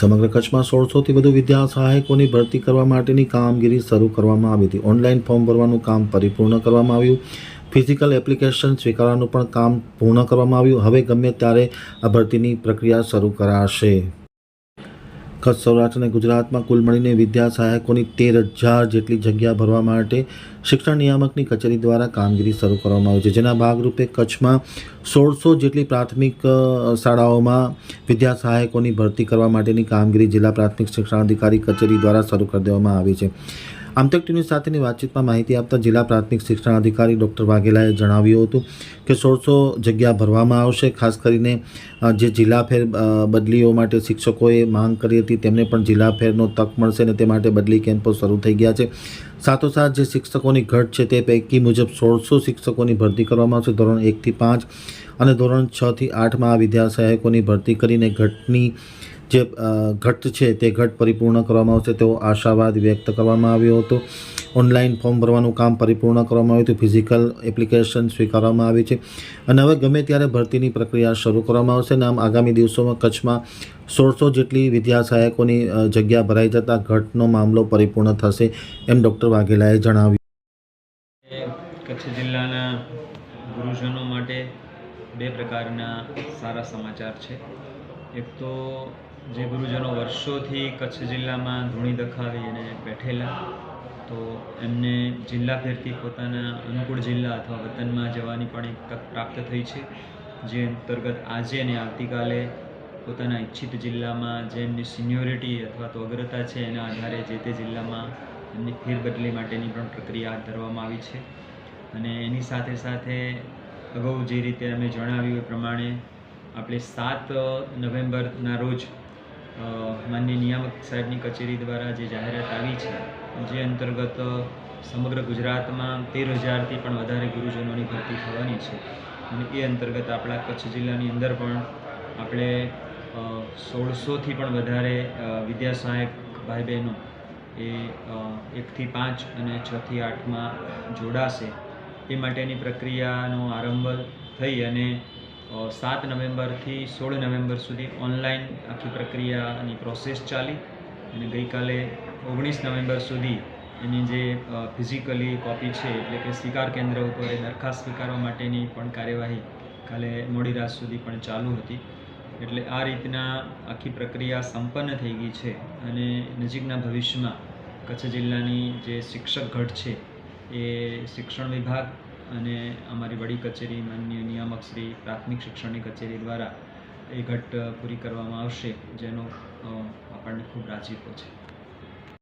સમગ્ર કચ્છમાં સોળસોથી વધુ વિદ્યા સહાયકોની ભરતી કરવા માટેની કામગીરી શરૂ કરવામાં આવી હતી. ઓનલાઈન ફોર્મ ભરવાનું કામ પરિપૂર્ણ કરવામાં આવ્યું. ફિઝિકલ એપ્લિકેશન સ્વીકારવાનું પણ કામ પૂર્ણ કરવામાં આવ્યું. હવે ગમે ત્યારે આ ભરતીની પ્રક્રિયા શરૂ કરાશે. કચ્છ સૌરાષ્ટ્ર અને ગુજરાતમાં કુલ મળીને વિદ્યા સહાયકોની તેર હજાર જેટલી જગ્યા ભરવા માટે શિક્ષણ નિયામકની કચેરી દ્વારા કામગીરી શરૂ કરવામાં આવી છે. જેના ભાગરૂપે કચ્છમાં સોળસો જેટલી પ્રાથમિક શાળાઓમાં વિદ્યા સહાયકોની ભરતી કરવા માટેની કામગીરી જિલ્લા પ્રાથમિક શિક્ષણાધિકારી કચેરી દ્વારા શરૂ કરી દેવામાં આવી છે. આમતક ટીવી સાથેની વાતચીતમાં માહિતી આપતા જિલ્લા પ્રાથમિક શિક્ષણ અધિકારી ડૉક્ટર વાઘેલાએ જણાવ્યું હતું કે સોળસો જગ્યા ભરવામાં આવશે. ખાસ કરીને જે જિલ્લા ફેર બદલીઓ માટે શિક્ષકોએ માંગ કરી હતી, તેમને પણ જિલ્લા ફેરનો તક મળશે અને તે માટે બદલી કેમ્પો શરૂ થઈ ગયા છે. સાથોસાથ, જે શિક્ષકોની ઘટ છે તે પૈકી મુજબ સોળસો શિક્ષકોની ભરતી કરવામાં આવશે. ધોરણ એકથી પાંચ અને ધોરણ છથી આઠમાં આ વિદ્યા સહાયકોની ભરતી કરીને ઘટની જે ઘટ છે તે ઘટ પરિપૂર્ણ કરવામાં આવશે તેવો આશાવાદ વ્યક્ત કરવામાં આવ્યો હતો. ઓનલાઈન ફોર્મ ભરવાનું કામ પરિપૂર્ણ કરવામાં આવ્યું હતું. ફિઝિકલ એપ્લિકેશન સ્વીકારવામાં આવી છે. અને હવે ગમે ત્યારે ભરતીની પ્રક્રિયા શરૂ કરવામાં આવશે અને આમ આગામી દિવસોમાં કચ્છમાં સોળસો જેટલી વિદ્યા સહાયકોની જગ્યા ભરાઈ જતાં ઘટનો મામલો પરિપૂર્ણ થશે એમ ડૉક્ટર વાઘેલાએ જણાવ્યું. કચ્છ જિલ્લાના ગુરુજનો માટે બે પ્રકારના સારા સમાચાર છે. એક તો જે ગુરુજનો વર્ષોથી કચ્છ જિલ્લામાં ધૂણી દખાવી અને બેઠેલા, તો એમને જિલ્લા ફેરથી પોતાના અનુકૂળ જિલ્લા અથવા વતનમાં જવાની પણ એક તક પ્રાપ્ત થઈ છે, જે અંતર્ગત આજે અને આવતીકાલે પોતાના ઈચ્છિત જિલ્લામાં જે એમની સિનિયોરિટી અથવા તો અગ્રતા છે એના આધારે જે તે જિલ્લામાં એમની ફેરબદલી માટેની પણ પ્રક્રિયા હાથ ધરવામાં આવી છે. અને એની સાથે સાથે અગાઉ જે રીતે અમે જણાવ્યું એ પ્રમાણે, આપણે સાત નવેમ્બરના રોજ અ, માનનીય નિયામક સાહેબની કચેરી દ્વારા જે જાહેરાત આવી છે જે અંતર્ગત સમગ્ર ગુજરાતમાં તેર હજારથી પણ વધારે ગુરુજનોની ભરતી થવાની છે. અને એ અંતર્ગત આપણા કચ્છ જિલ્લાની અંદર પણ આપણે સોળસોથી પણ વધારે વિદ્યા સહાયક ભાઈ બહેનો એ એકથી પાંચ અને છથી આઠમાં જોડાશે. એ માટેની પ્રક્રિયાનો આરંભ થઈ અને સાત નવેમ્બરથી સોળ નવેમ્બર સુધી ઓનલાઈન આખી પ્રક્રિયાની પ્રોસેસ ચાલી અને ગઈકાલે ઓગણીસ નવેમ્બર સુધી એની જે ફિઝિકલી કોપી છે, એટલે કે સ્વીકાર કેન્દ્ર ઉપર દરખાસ્ત સ્વીકારવા માટેની પણ કાર્યવાહી કાલે મોડી રાત સુધી પણ ચાલુ હતી. એટલે આ રીતના આખી પ્રક્રિયા સંપન્ન થઈ ગઈ છે અને નજીકના ભવિષ્યમાં કચ્છ જિલ્લાની જે શિક્ષક ઘટ છે એ શિક્ષણ વિભાગ અને અમારી વડી કચેરી માન્ય નિયામક શ્રી, પ્રાથમિક શિક્ષણની કચેરી દ્વારા એ ઘટ પૂરી કરવામાં આવશે, જેનો આપણને ખૂબ રાજીપો છે.